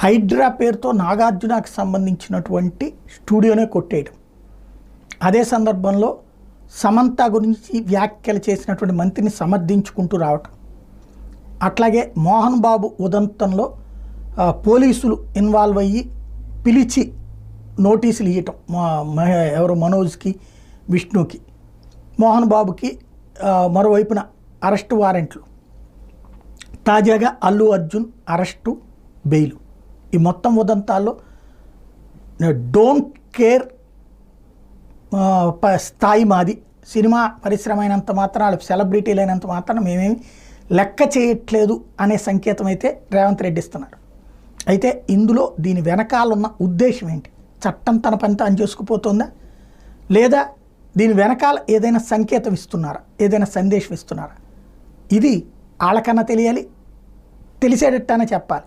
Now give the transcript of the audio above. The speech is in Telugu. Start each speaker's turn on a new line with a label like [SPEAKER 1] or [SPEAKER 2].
[SPEAKER 1] హైడ్రా పేరుతో నాగార్జునకు సంబంధించినటువంటి స్టూడియోనే కొట్టేయడం. అదే సందర్భంలో సమంత గురించి వ్యాఖ్యలు చేసినటువంటి మంత్రిని సమర్థించుకుంటూ రావటం. అట్లాగే మోహన్ బాబు ఉదంతంలో పోలీసులు ఇన్వాల్వ్ అయ్యి పిలిచి నోటీసులు ఇవ్వటం మా- ఎవరు మనోజ్కి విష్ణుకి. మోహన్ బాబుకి మరోవైపున అరెస్ట్ వారెంట్లు. తాజాగా అల్లు అర్జున్ అరెస్టు బెయిలు. ఈ మొత్తం ఉదంతాల్లో డోంట్ కేర్ ప- స్థాయి మాది. సినిమా పరిశ్రమ అయినంత మాత్రం వాళ్ళు సెలబ్రిటీలు అయినంత మాత్రం మేమేమి లెక్క చేయట్లేదు అనే సంకేతం అయితే రేవంత్ రెడ్డి ఇస్తున్నారు. అయితే ఇందులో దీని వెనకాల ఉన్న ఉద్దేశం ఏంటి? చట్టం తన పని తాను చేసుకుపోతుందా? లేదా దీని వెనకాల ఏదైనా సంకేతం ఇస్తున్నారా? ఏదైనా సందేశం ఇస్తున్నారా? ఇది వాళ్ళకన్నా తెలియాలి తెలిసేటట్టనే చెప్పాలి.